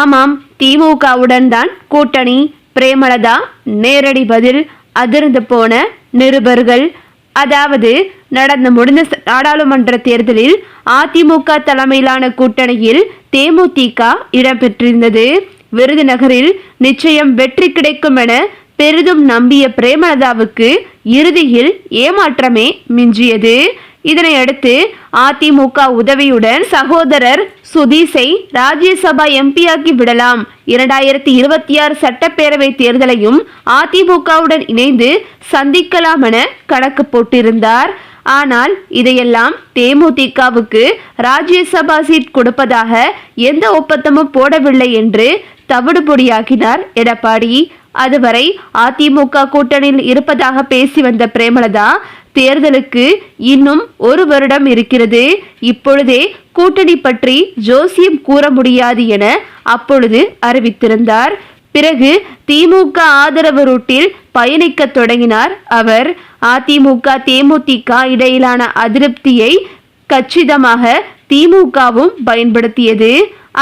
ஆமாம் திமுகவுடன் தான் கூட்டணி. பிரேமலதா நேரடி பதில் அதிர்ந்து போன நிருபர்கள். அதாவது நடந்து முடிந்த நாடாளுமன்ற தேர்தலில் அதிமுக தலைமையிலான கூட்டணியில் தேமுதிக இடம்பெற்றிருந்தது. விருதுநகரில் நிச்சயம் வெற்றி கிடைக்கும் என பெரிதும் நம்பிய பிரேமலதாவுக்கு இறுதியில் ஏமாற்றமே மிஞ்சியது. இதனை அடுத்து அதிமுக உதவியுடன் சகோதரர் சுதீஷை ராஜ்யசபா எம்பியாக்கி விடலாம். இரண்டாயிரத்தி இருபத்தி ஆறு சட்டப்பேரவை தேர்தலையும் அதிமுகவுடன் இணைந்து சந்திக்கலாம் என கணக்கு போட்டிருந்தார் ஆனால் இதையெல்லாம் தேமுதிகவுக்கு ராஜ்யசபா சீட் கொடுப்பதாக எந்த ஒப்பந்தமும் போடவில்லை என்று தவிடுபொடியாக்கினார் எடப்பாடி. அதுவரை அதிமுக கூட்டணியில் இருப்பதாக பேசி வந்த பிரேமலதா தேர்தலுக்கு இன்னும் ஒரு வருடம் இருக்கிறது. இப்பொழுதே கூட்டணி பற்றி ஜோசியம் கூற முடியாது என அப்பொழுது அறிவித்திருந்தார். பிறகு திமுக ஆதரவு ரூட்டில் பயணிக்க தொடங்கினார் அவர். அதிமுக தேமுதிக இடையிலான அதிருப்தியை கச்சிதமாக திமுகவும் பயன்படுத்தியது.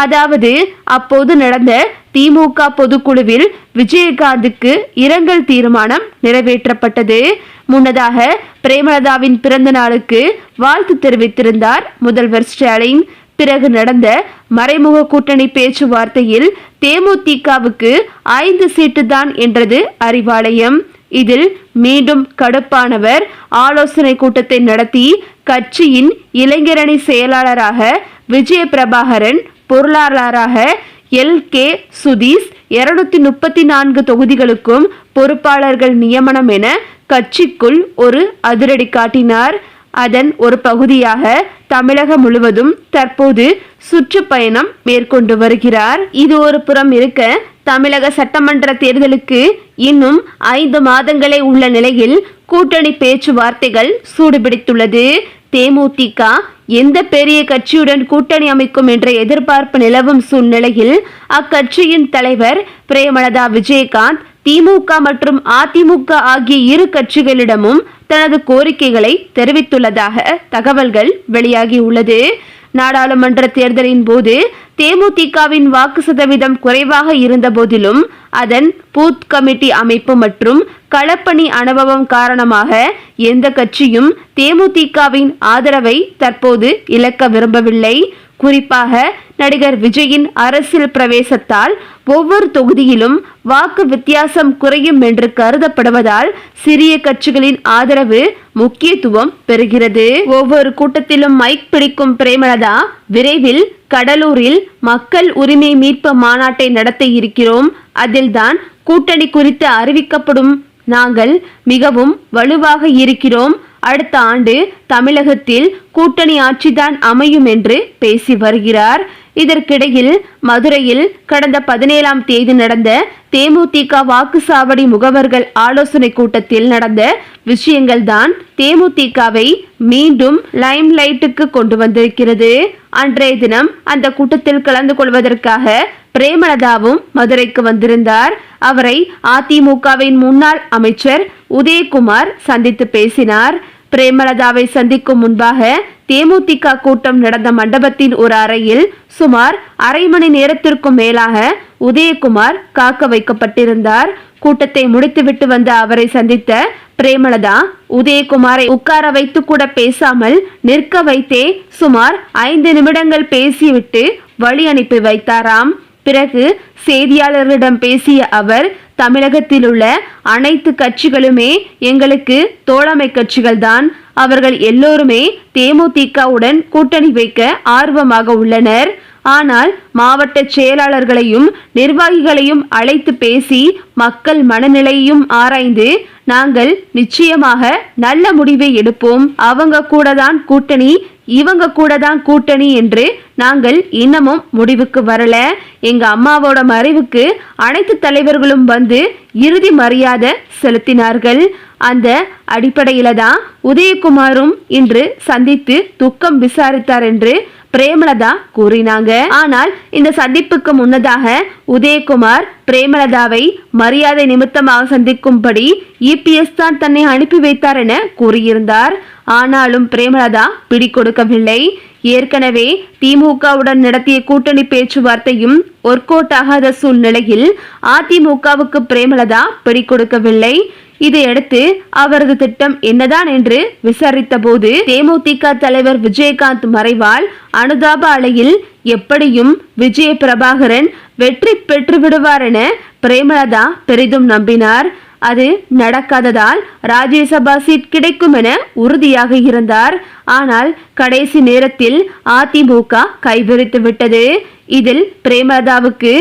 அதாவது அப்போது நடந்த திமுக பொதுக்குழுவில் விஜயகாந்துக்கு இரங்கல் தீர்மானம் நிறைவேற்றப்பட்டது. முன்னதாக பிரேமலதாவின் பிறந்த நாளுக்கு வாழ்த்து தெரிவித்திருந்தார் முதல்வர் ஸ்டாலின். பிறகு நடந்த மறைமுக கூட்டணி பேச்சுவார்த்தையில் தேமுதிகவுக்கு ஐந்து சீட்டு தான் என்றது அறிவாலயம். இதில் மீண்டும் கடுப்பானவர் ஆலோசனை கூட்டத்தை நடத்தி கட்சியின் இளைஞரணி செயலாளராக விஜய பிரபாகரன் பொருளாளராக எல் கே சுதீஷ் இருநூத்தி முப்பத்தி நான்கு தொகுதிகளுக்கும் பொறுப்பாளர்கள் நியமனம் என கட்சிக்குள் ஒரு அதிரடி காட்டினார். அதன் ஒரு பகுதியாக தமிழகம் முழுவதும் தற்போது சுற்றுப்பயணம் மேற்கொண்டு வருகிறார். இது ஒரு புறம் இருக்க தமிழக சட்டமன்ற தேர்தலுக்கு இன்னும் ஐந்து மாதங்களே உள்ள நிலையில் கூட்டணி பேச்சுவார்த்தைகள் சூடுபிடித்துள்ளது. தேமுதிக எந்த பெரிய கட்சியுடன் கூட்டணி அமைக்கும் என்ற எதிர்பார்ப்பு நிலவும் சூழ்நிலையில் அக்கட்சியின் தலைவர் பிரேமலதா விஜயகாந்த் திமுக மற்றும் அதிமுக ஆகிய இரு கட்சிகளிடமும் தனது கோரிக்கைகளை தெரிவித்துள்ளதாக தகவல்கள் வெளியாகியுள்ளது. நாடாளுமன்ற தேர்தலின் போது தேமுதிகவின் வாக்கு சதவீதம் குறைவாக இருந்த போதிலும் அதன் பூத் கமிட்டி அமைப்பு மற்றும் களப்பணி அனுபவம் காரணமாக எந்த கட்சியும் தேமுதிகவின் ஆதரவை தற்போது இழக்க விரும்பவில்லை. குறிப்பாக நடிகர் விஜயின் அரசியல் பிரவேசத்தால் ஒவ்வொரு தொகுதியிலும் வாக்கு வித்தியாசம் குறையும் என்று கருதப்படுவதால் சிறிய கட்சிகளின் ஆதரவு முக்கியத்துவம் பெறுகிறது. ஒவ்வொரு கூட்டத்திலும் மைக் பிடிக்கும் பிரேமலதா விரைவில் கடலூரில் மக்கள் உரிமை மீட்பு மாநாட்டை நடத்த இருக்கிறோம். அதில்தான் கூட்டணி குறித்து அறிவிக்கப்படும் நாங்கள் மிகவும் வலுவாக இருக்கிறோம். அடுத்த ஆண்டு தமிழகத்தில் கூட்டணி ஆட்சிதான் அமையும் என்று பேசி வருகிறார். இதற்கிடையில் மதுரையில் கடந்த பதினேழாம் தேதி நடந்த தேமுதிக வாக்குச்சாவடி முகவர்கள் ஆலோசனை கூட்டத்தில் நடந்த விஷயங்கள் தான் தேமுதிகவை மீண்டும் லைம் லைட்டுக்கு கொண்டு வந்திருக்கிறது. அன்றைய தினம் அந்த கூட்டத்தில் கலந்து கொள்வதற்காக பிரேமலதாவும் மதுரைக்கு வந்திருந்தார். அவரை அதிமுகவின் முன்னாள் அமைச்சர் உதயகுமார் சந்தித்து பேசினார். பிரேமலதாவை சந்திக்கும் முன்பாக தேமுதிக கூட்டம் நடந்த மண்டபத்தின் ஒரு அறையில் சுமார் அரை மணி நேரத்திற்கும் மேலாக உதயகுமார் காக்க வைக்கப்பட்டிருந்தார். கூட்டத்தை முடித்துவிட்டு வந்த அவரை சந்தித்த பிரேமலதா உதயகுமாரை உட்கார வைத்து கூட பேசாமல் நிற்க வைத்தே சுமார் ஐந்து நிமிடங்கள் பேசிவிட்டு வழி அனுப்பி வைத்தாராம். பிறகு செய்தியாளர்களிடம் பேசிய அவர் தமிழகத்தில் உள்ள அனைத்து கட்சிகளுமே எங்களுக்கு தோழமை கட்சிகள்தான். அவர்கள் எல்லோருமே தேமுதிகவுடன் கூட்டணி வைக்க ஆர்வமாக உள்ளனர். ஆனால் மாவட்ட செயலாளர்களையும் நிர்வாகிகளையும் அழைத்து பேசி மக்கள் மனநிலையையும் ஆராய்ந்து நாங்கள் நிச்சயமாக நல்ல முடிவை எடுப்போம். அவங்க கூட தான் கூட்டணி இவங்க கூட தான் கூட்டணி என்று நாங்கள் இன்னமும் முடிவுக்கு வரல. எங்க அம்மாவோட மறைவுக்கு அனைத்து தலைவர்களும் வந்து இறுதி மரியாதை செலுத்தினார்கள். அந்த அடிப்படையில தான் உதயகுமாரும் இன்று சந்தித்து துக்கம் விசாரித்தார் என்று பிரேமலதா கூறினாங்க. ஆனால் இந்த சந்திப்புக்கு முன்னதாக உதயகுமார் பிரேமலதாவை மரியாதை நிமித்தமாக சந்திக்கும்படி இபிஎஸ் தான் தன்னை அனுப்பி வைத்தார் என கூறியிருந்தார். ஆனாலும் பிரேமலதா பிடிக்கொடுக்கவில்லை ஏற்கனவே திமுகவுடன் நடத்திய கூட்டணி பேச்சுவார்த்தையும் ஒர்க் ஆகாத சூழ்நிலையில் அதிமுகவுக்கு பிரேமலதா பிடிக்கொடுக்கவில்லை இதையடுத்து அவரது திட்டம் என்னதான் என்று விசாரித்த போது தேமுதிக தலைவர் விஜயகாந்த் மறைவால் அனுதாப அலையில் எப்படியும் விஜய பிரபாகரன் வெற்றி பெற்று விடுவார் என பிரேமலதா பெரிதும் நம்பினார். அது நடக்காததால் ராஜ்யசபா சீட் கிடைக்கும் என உறுதியாக இருந்தார். ஆனால் கடைசி நேரத்தில் அதிமுக கைவிரித்து விட்டது. இதில் பிரேமலதாவுக்கு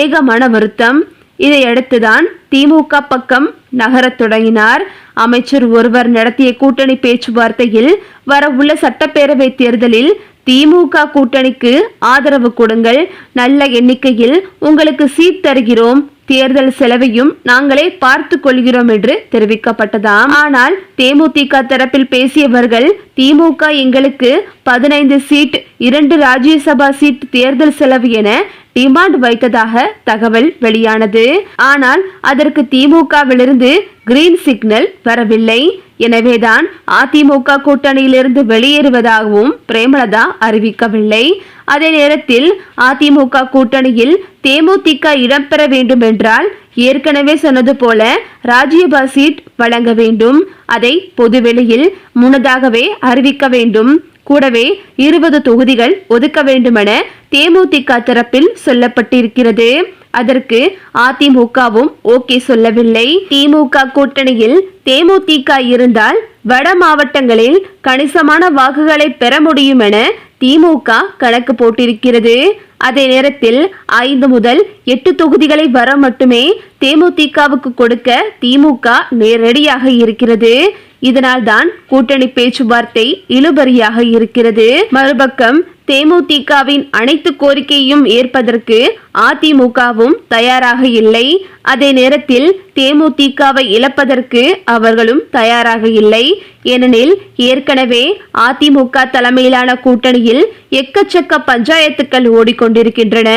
ஏக மன வருத்தம். இதையடுத்துதான் திமுக பக்கம் நகரத் தொடங்கினார். அமைச்சர் ஒருவர் நடத்திய கூட்டணி பேச்சுவார்த்தையில் வரவுள்ள சட்டப்பேரவை தேர்தலில் திமுக கூட்டணிக்கு ஆதரவு கொடுங்கள். நல்ல எண்ணிக்கையில் உங்களுக்கு சீட் தருகிறோம். தேர்தல் செலவையும் நாங்களே பார்த்து கொள்கிறோம் என்று தெரிவிக்கப்பட்டதாம். ஆனால் தேமுதிக தரப்பில் பேசியவர்கள் திமுக எங்களுக்கு பதினைந்து சீட் இரண்டு ராஜ்யசபா சீட் தேர்தல் செலவு என டிமாண்ட் வைத்ததாக தகவல் வெளியானது. ஆனால் அதற்கு திமுகவிலிருந்து கிரீன் சிக்னல் வரவில்லை. எனவேதான் அதிமுக கூட்டணியிலிருந்து வெளியேறுவதாகவும் பிரேமலதா அறிவிக்கவில்லை. அதே நேரத்தில் அதிமுக கூட்டணியில் தேமுதிக இடம்பெற வேண்டும் என்றால் ஏற்கனவே சொன்னது போல ராஜ்யபா சீட் வழங்க வேண்டும். அதை பொதுவெளியில் முன்னதாகவே அறிவிக்க வேண்டும். கூடவே இருபது தொகுதிகள் ஒதுக்க வேண்டுமென தேமுதிக தரப்பில் சொல்லப்பட்டிருக்கிறது. அதற்கு அதிமுகவும் ஓகே சொல்லவில்லை. திமுக கூட்டணியில் தேமுதிக இருந்தால் வட மாவட்டங்களில் கணிசமான வாக்குகளை பெற முடியும் என திமுக கணக்கு போட்டிருக்கிறது. அதே நேரத்தில் ஐந்து முதல் எட்டு தொகுதிகளை வர மட்டுமே தேமுதிகவுக்கு கொடுக்க திமுக நேரடியாக இருக்கிறது. இதனால் தான் கூட்டணி பேச்சுவார்த்தை இழுபறியாக இருக்கிறது. மறுபக்கம் தேமுதிகவின் அனைத்து கோரிக்கையும் ஏற்பதற்கு அதிமுகவும் தயாராக இல்லை. அதே நேரத்தில் தேமுதிகவை இழப்பதற்கு அவர்களும் தயாராக இல்லை. ஏனெனில் ஏற்கனவே அதிமுக தலைமையிலான கூட்டணியில் எக்கச்சக்க பஞ்சாயத்துக்கள் ஓடிக்கொண்டிருக்கின்றன.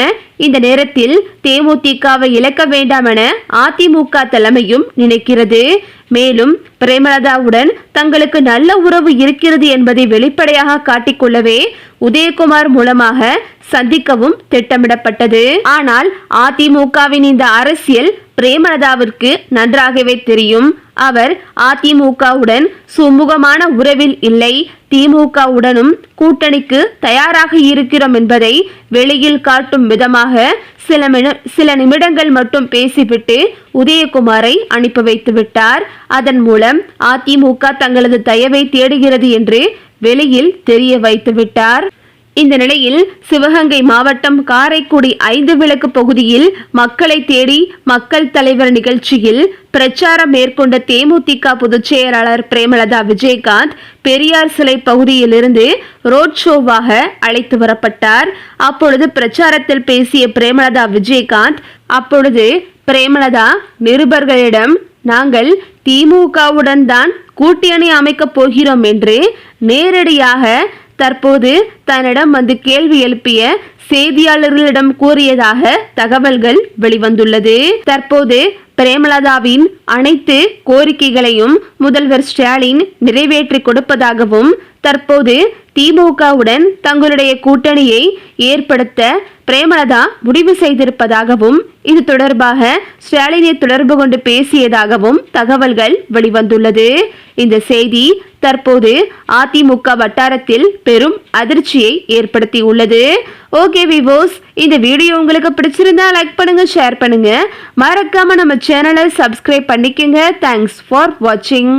இந்த நேரத்தில் தேமுதிகவை இழக்க வேண்டாம் என அதிமுக தலைமையும் நினைக்கிறது. மேலும் பிரேமலதாவுடன் தங்களுக்கு நல்ல உறவு இருக்கிறது என்பதை வெளிப்படையாக காட்டிக்கொள்ளவே உதயகுமார் மூலமாக சந்திக்கவும் திட்டமிடப்பட்டது. ஆனால் அதிமுகவின் இந்த அரசியல் பிரேமலதாவிற்கு நன்றாகவே தெரியும். அவர் அதிமுகவுடன் சுமூகமான உறவில் இல்லை. திமுகவுடனும் கூட்டணிக்கு தயாராக இருக்கிறோம் என்பதை வெளியில் காட்டும் விதமாக சில சில நிமிடங்கள் மட்டும் பேசிவிட்டு உதயகுமாரை அனுப்பி வைத்து விட்டார். அதன் மூலம் அதிமுக தங்களது தயவை தேடுகிறது என்று வெளியில் தெரிய வைத்து விட்டார். இந்த நிலையில் சிவகங்கை மாவட்டம் காரைக்குடி ஐந்து விளக்கு பகுதியில் மக்களை தேடி மக்கள் தலைவர் நிகழ்ச்சியில் பிரச்சாரம் மேற்கொண்ட தேமுதிக பொதுச் செயலாளர் பிரேமலதா விஜயகாந்த் பெரியார் சிலை பகுதியிலிருந்து ரோட் ஷோவாக அழைத்து வரப்பட்டார். அப்பொழுது பிரச்சாரத்தில் பேசிய பிரேமலதா விஜயகாந்த் அப்பொழுது பிரேமலதா நிருபர்களிடம் நாங்கள் திமுகவுடன் தான் கூட்டணி அமைக்கப் போகிறோம் என்று நேரடியாக தற்போது தன்னிடம் வந்து கேள்வி எழுப்பிய செய்தியாளர்களிடம் கூறியதாக தகவல்கள் வெளிவந்துள்ளது. தற்போது பிரேமலதாவின் அனைத்து கோரிக்கைகளையும் முதல்வர் ஸ்டாலின் நிறைவேற்றி கொடுப்பதாகவும் தற்போது திமுகவுடன் தங்களுடைய கூட்டணியை ஏற்படுத்த பிரேமலதா முடிவு செய்திருப்பதாகவும் இது தொடர்பாக ஸ்டாலினை தொடர்பு கொண்டு பேசியதாகவும் தகவல்கள் வெளிவந்துள்ளது. இந்த செய்தி தற்போது அதிமுக வட்டாரத்தில் பெரும் அதிர்ச்சியை ஏற்படுத்தி உள்ளது ஓகே விவோஸ் இந்த வீடியோ உங்களுக்கு பிடிச்சிருந்தா லைக் பண்ணுங்க ஷேர் பண்ணுங்க. மறக்காம நம்ம சேனலை சப்ஸ்கிரைப் பண்ணிக்கோங்க. தேங்க்ஸ் ஃபார் வாட்சிங்